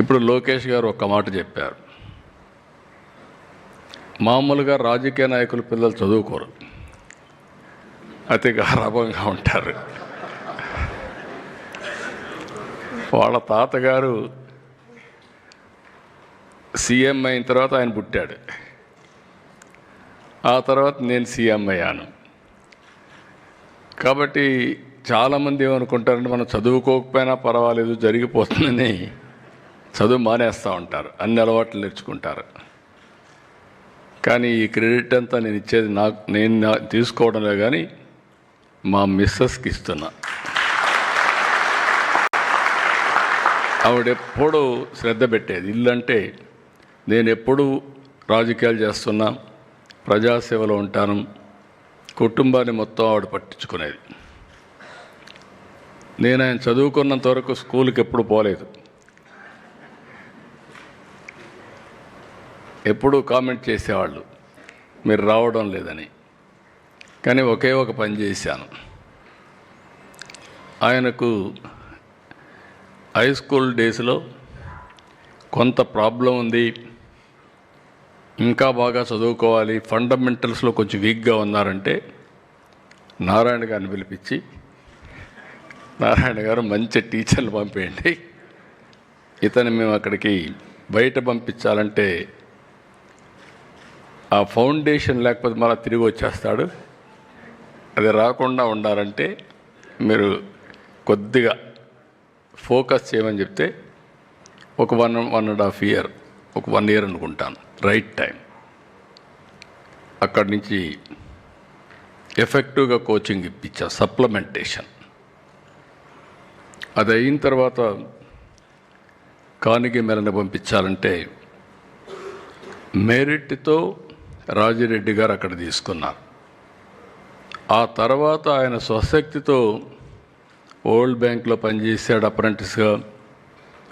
ఇప్పుడు లోకేష్ గారు ఒక్క మాట చెప్పారు. మామూలుగా రాజకీయ నాయకుల పిల్లలు చదువుకోరు. అతి గారాభంగా ఉంటారు. వాళ్ళ తాతగారు సీఎం అయిన తర్వాత ఆయన పుట్టాడు. ఆ తర్వాత నేను సీఎం అయ్యాను. కాబట్టి చాలామంది ఏమనుకుంటారంటే మనం చదువుకోకపోయినా పర్వాలేదు జరిగిపోతుందని చదువు మానేస్తూ ఉంటారు. అన్ని అలవాట్లు నేర్చుకుంటారు. కానీ ఈ క్రెడిట్ అంతా నేను ఇచ్చేది నాకు నేను నా- తీసుకోవడంలో కానీ మా మిస్సెస్కి ఇస్తున్నా. ఆవిడెప్పుడు శ్రద్ధ పెట్టేది. ఇల్లు అంటే నేను ఎప్పుడు రాజకీయాలు చేస్తున్నా ప్రజాసేవలో ఉంటాను కుటుంబాన్ని మొత్తం ఆవిడ పట్టించుకునేది. నేను ఆయన చదువుకున్నంత వరకు స్కూల్కి ఎప్పుడు పోలేదు. ఎప్పుడూ కామెంట్ చేసేవాళ్ళు. మీరు రావడం లేదని. కానీ ఒకే ఒక పని చేశాను. ఆయనకు హై స్కూల్ డేస్లో కొంత ప్రాబ్లం ఉంది. ఇంకా బాగా చదువుకోవాలి. ఫండమెంటల్స్లో కొంచెం వీక్గా ఉన్నారంటే నారాయణ గారిని పిలిపించి నారాయణ గారు మంచి టీచర్లు పంపేయండి. ఇతను మేము అక్కడికి బయట పంపించాలంటే ఆ ఫౌండేషన్ లేకపోతే మళ్ళీ తిరిగి వచ్చేస్తాడు. అది రాకుండా ఉండాలంటే మీరు కొద్దిగా ఫోకస్ చేయమని చెప్తే ఒక one one and half year ఒక వన్ ఇయర్ అనుకుంటాను రైట్ టైం. అక్కడి నుంచి ఎఫెక్టివ్గా కోచింగ్ ఇప్పించా సప్లిమెంటేషన్. అది అయిన తర్వాత కానిగి మెలని పంపించాలంటే మెరిట్తో రాజిరెడ్డి గారు అక్కడ తీసుకున్నారు. ఆ తర్వాత ఆయన స్వశక్తితో ఓల్డ్ బ్యాంక్లో పనిచేశాడు అప్రెంటిస్గా.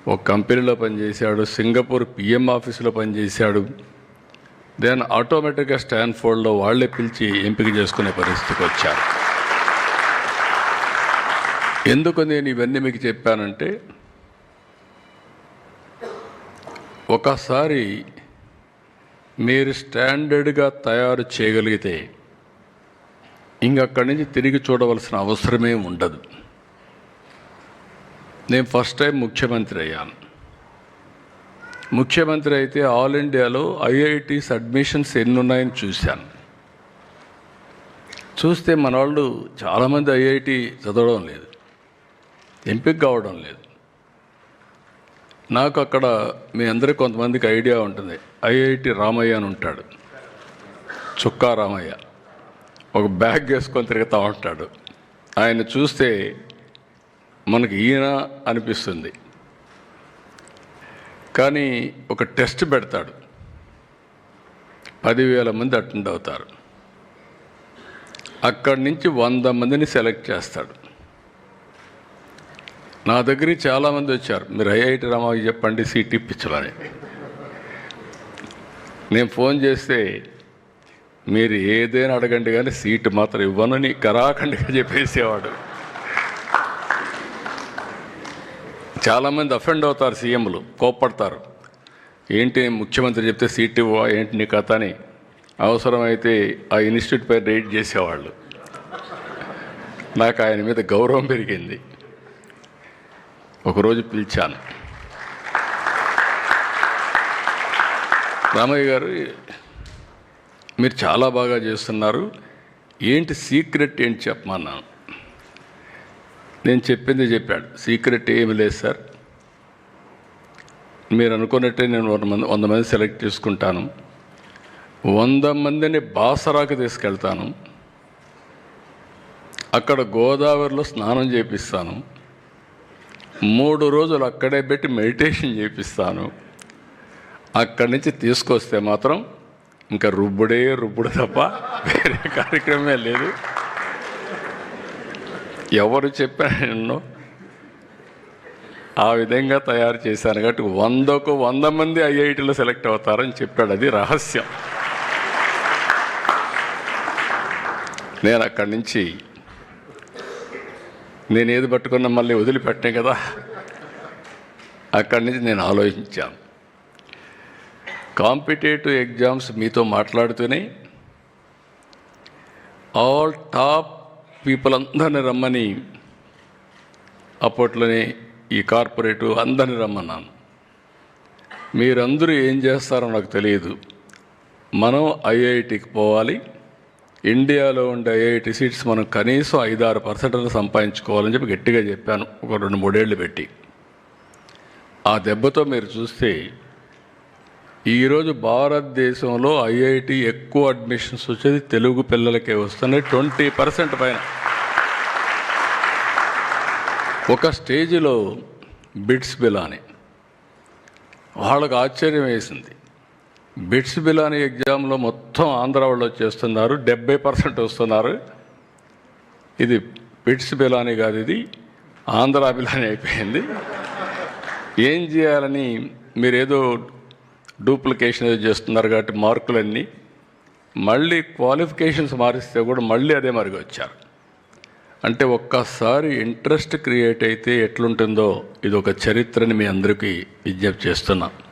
ఒక కంపెనీలో పనిచేశాడు సింగపూర్ పిఎం ఆఫీసులో పనిచేశాడు. దెన్ ఆటోమేటిక్గా స్టాన్ఫోర్డ్లో వాళ్ళే పిలిచి ఎంపిక చేసుకునే పరిస్థితికి వచ్చారు. ఎందుకు నేను ఇవన్నీ మీకు చెప్పానంటే ఒకసారి మీరు స్టాండర్డ్గా తయారు చేయగలిగితే ఇంకక్కడి నుంచి తిరిగి చూడవలసిన అవసరమే ఉండదు. నేను ఫస్ట్ టైం ముఖ్యమంత్రి అయ్యాను. ముఖ్యమంత్రి అయితే ఆల్ ఇండియాలో ఐఐటీస్ అడ్మిషన్స్ ఎన్ని ఉన్నాయని చూశాను. చూస్తే మన వాళ్ళు చాలామంది ఐఐటి చదవడం లేదు. ఎంపిక కావడం లేదు. నాకు అక్కడ మీ అందరికీ కొంతమందికి ఐడియా ఉంటుంది. ఐఐటి రామయ్య అని ఉంటాడు. చుక్కా రామయ్య. ఒక బ్యాగ్ వేసుకొని తిరుగుతూ ఉంటాడు. ఆయన చూస్తే మనకి ఈయన అనిపిస్తుంది. కానీ ఒక టెస్ట్ పెడతాడు. పదివేల మంది అటెండ్ అవుతారు. అక్కడి నుంచి వంద మందిని సెలెక్ట్ చేస్తాడు. నా దగ్గరికి చాలామంది వచ్చారు. మీరు ఐఐటి రామాకి చెప్పండి సీట్ ఇప్పించాలని నేను ఫోన్ చేస్తే మీరు ఏదైనా అడగండి కానీ సీటు మాత్రం ఇవ్వనని కరాఖండిగా చెప్పేసేవాడు. చాలామంది అఫెండ్ అవుతారు సీఎంలు కోప్పడతారు. ఏంటి ముఖ్యమంత్రి చెప్తే సీట్ ఇవ్వ ఏంటి నీ కథ అని. అవసరమైతే ఆ ఇన్స్టిట్యూట్ పై రేట్ చేసేవాళ్ళు. నాకు ఆయన మీద గౌరవం పెరిగింది. ఒకరోజు పిలిచాను. రామయ్య గారు మీరు చాలా బాగా చేస్తున్నారు. ఏంటి సీక్రెట్ ఏంటి చెప్పమన్నాను. నేను చెప్పింది చెప్పాడు. సీక్రెట్ ఏమి లేదు సార్. మీరు అనుకున్నట్టే నేను వంద మంది వంద మంది సెలెక్ట్ చేసుకుంటాను. వంద మందిని బాసరాకు తీసుకెళ్తాను. అక్కడ గోదావరిలో స్నానం చేపిస్తాను. మూడు రోజులు అక్కడే పెట్టి మెడిటేషన్ చేపిస్తాను. అక్కడి నుంచి తీసుకొస్తే మాత్రం ఇంకా రుబ్బుడే రుబ్బుడు తప్ప వేరే కార్యక్రమమే లేదు. ఎవరు చెప్పాను ఆ విధంగా తయారు చేశాను కాబట్టి వందకు వంద మంది ఐఐటీలో సెలెక్ట్ అవుతారని చెప్పాడు. అది రహస్యం. నేను అక్కడి నుంచి నేను ఏది పట్టుకున్నా మళ్ళీ వదిలిపెట్టే కదా. అక్కడి నుంచి నేను ఆలోచించాను. కాంపిటేటివ్ ఎగ్జామ్స్ మీతో మాట్లాడుతూనే ఆల్ టాప్ పీపుల్ అందరిని రమ్మని అప్పట్లోనే ఈ కార్పొరేటివ్ అందరిని రమ్మన్నాను. మీరందరూ ఏం చేస్తారో నాకు తెలియదు. మనం ఐఐటికి పోవాలి. ఇండియాలో ఉండే ఐఐటి సీట్స్ మనం కనీసం ఐదారు పర్సెంట్ సంపాదించుకోవాలని చెప్పి గట్టిగా చెప్పాను. ఒక రెండు మూడేళ్ళు పెట్టి. ఆ దెబ్బతో మీరు చూస్తే ఈరోజు భారతదేశంలో ఐఐటి ఎక్కువ అడ్మిషన్స్ వచ్చేది తెలుగు పిల్లలకే వస్తున్నాయి. ట్వంటీ పర్సెంట్ పైన. ఒక స్టేజిలో బిట్స్ బిలాని. వాళ్ళకు ఆశ్చర్యం వేసింది. బిట్స్ బిలాని ఎగ్జామ్లో మొత్తం ఆంధ్ర వాళ్ళు వచ్చేస్తున్నారు డెబ్బై పర్సెంట్ వస్తున్నారు. ఇది బిట్స్ బిలాని కాదు ఇది ఆంధ్ర బిలాని అయిపోయింది. ఏం చేయాలని మీరు ఏదో డూప్లికేషన్ ఏదో చేస్తున్నారు కాబట్టి మార్కులన్నీ మళ్ళీ క్వాలిఫికేషన్స్ మారిస్తే కూడా మళ్ళీ అదే మరిగి వచ్చారు. అంటే ఒక్కసారి ఇంట్రెస్ట్ క్రియేట్ అయితే ఎట్లుంటుందో ఇది ఒక చరిత్రని మీ అందరికీ విజ్ఞప్తి చేస్తున్నాను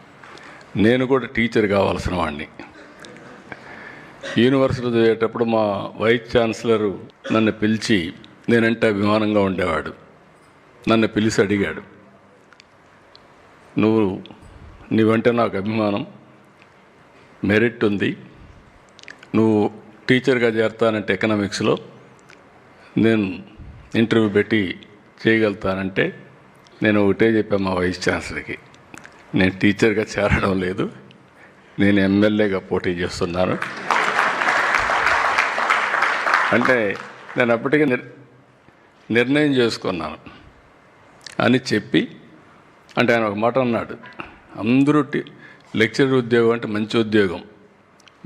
నేను కూడా టీచర్ కావాల్సిన వాడిని యూనివర్సిటీ చదివేటప్పుడు మా వైస్ ఛాన్సలరు నన్ను పిలిచి నేనంటే అభిమానంగా ఉండేవాడు. నన్ను పిలిచి అడిగాడు. నువ్వు నీవంటే నాకు అభిమానం మెరిట్ ఉంది. నువ్వు టీచర్గా చేరతానంటే ఎకనామిక్స్లో. నేను ఇంటర్వ్యూ పెట్టి చేయగలుగుతానంటే నేను ఒకటే చెప్పాను మా వైస్ ఛాన్సలర్కి. నేను టీచర్గా చేరడం లేదు. నేను ఎమ్మెల్యేగా పోటీ చేస్తున్నాను. అంటే నేను అప్పటికే నిర్ నిర్ణయం చేసుకున్నాను. అని చెప్పి అంటే ఆయన ఒక మాట అన్నాడు. అందరూ టి- లెక్చరర్ ఉద్యోగం అంటే మంచి ఉద్యోగం.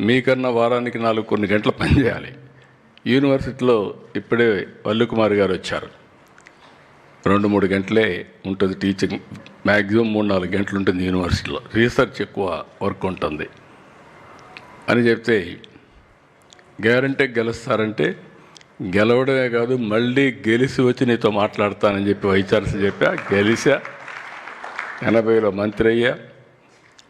మీకన్నా వారానికి నాలుగు కొన్ని గంటలు పనిచేయాలి యూనివర్సిటీలో ఇప్పుడే వల్లు కుమార్ గారు వచ్చారు. రెండు మూడు గంటలే ఉంటుంది టీచింగ్ మ్యాక్సిమం మూడు నాలుగు గంటలు ఉంటుంది యూనివర్సిటీలో రీసెర్చ్ ఎక్కువ వర్క్ ఉంటుంది. అని చెప్తే గ్యారంటీ గెలుస్తారంటే గెలవడమే కాదు మళ్ళీ గెలిచి వచ్చి నీతో మాట్లాడతానని చెప్పి వైచార్స్ చెప్పా. గెలిచా ఎనభైలో మంత్రి అయ్యా.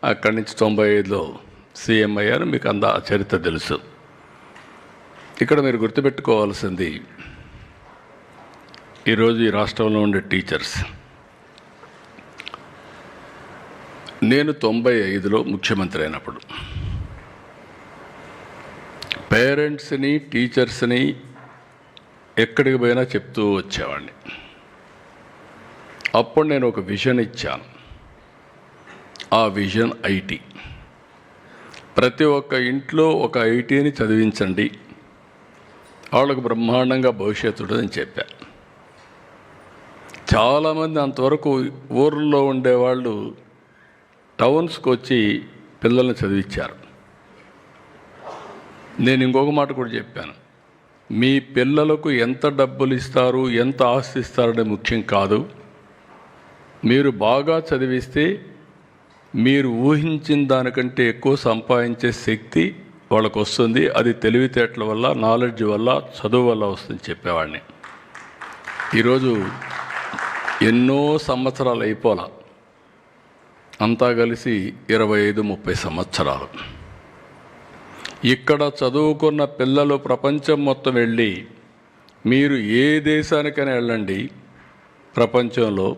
అక్కడి నుంచి తొంభై ఐదులో సీఎం అయ్యారు. మీకు అంద చరిత్ర తెలుసు. ఇక్కడ మీరు గుర్తుపెట్టుకోవాల్సింది ఈరోజు ఈ రాష్ట్రంలో ఉండే టీచర్స్. నేను తొంభై ఐదులో ముఖ్యమంత్రి అయినప్పుడు పేరెంట్స్ని టీచర్స్ని ఎక్కడికి పోయినా చెప్తూ వచ్చేవాడిని. అప్పుడు నేను ఒక విజన్ ఇచ్చాను. ఆ విజన్ ఐటీ. ప్రతి ఒక్క ఇంట్లో ఒక ఐటీని చదివించండి. వాళ్ళకు బ్రహ్మాండంగా భవిష్యత్తు ఉంటుందని చెప్పాను చాలామంది అంతవరకు ఊర్లో ఉండేవాళ్ళు టౌన్స్కి వచ్చి పిల్లల్ని చదివించారు నేను ఇంకొక మాట కూడా చెప్పాను. మీ పిల్లలకు ఎంత డబ్బులు ఇస్తారు ఎంత ఆస్తి ఇస్తారనే ముఖ్యం కాదు. మీరు బాగా చదివిస్తే మీరు ఊహించిన దానికంటే ఎక్కువ సంపాదించే శక్తి వాళ్ళకు వస్తుంది అది తెలివితేటల వల్ల నాలెడ్జ్ వల్ల చదువు వల్ల వస్తుంది చెప్పేవాడిని. ఈరోజు ఎన్నో సంవత్సరాలు అయిపోలా. అంతా కలిసి ఇరవై ఐదు ముప్పై సంవత్సరాలు. ఇక్కడ చదువుకున్న పిల్లలు ప్రపంచం మొత్తం వెళ్ళి మీరు ఏ దేశానికైనా వెళ్ళండి. ప్రపంచంలో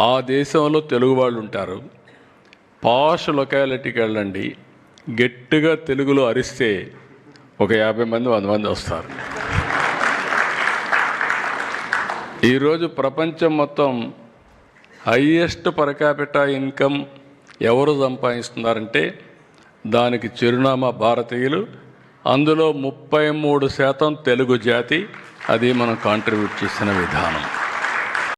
ఆ దేశంలో తెలుగు వాళ్ళు ఉంటారు. పాష్ లొకాలిటీకి వెళ్ళండి. గట్టిగా తెలుగులో అరిస్తే ఒక యాభై మంది వంద మంది వస్తారు. ఈరోజు ప్రపంచం మొత్తం హయ్యెస్ట్ పర్ ఇన్కమ్ ఎవరు సంపాదిస్తున్నారంటే దానికి చిరునామా భారతీయులు. అందులో ముప్పై మూడు శాతం తెలుగు జాతి. అది మనం కాంట్రిబ్యూట్ చేసిన విధానం.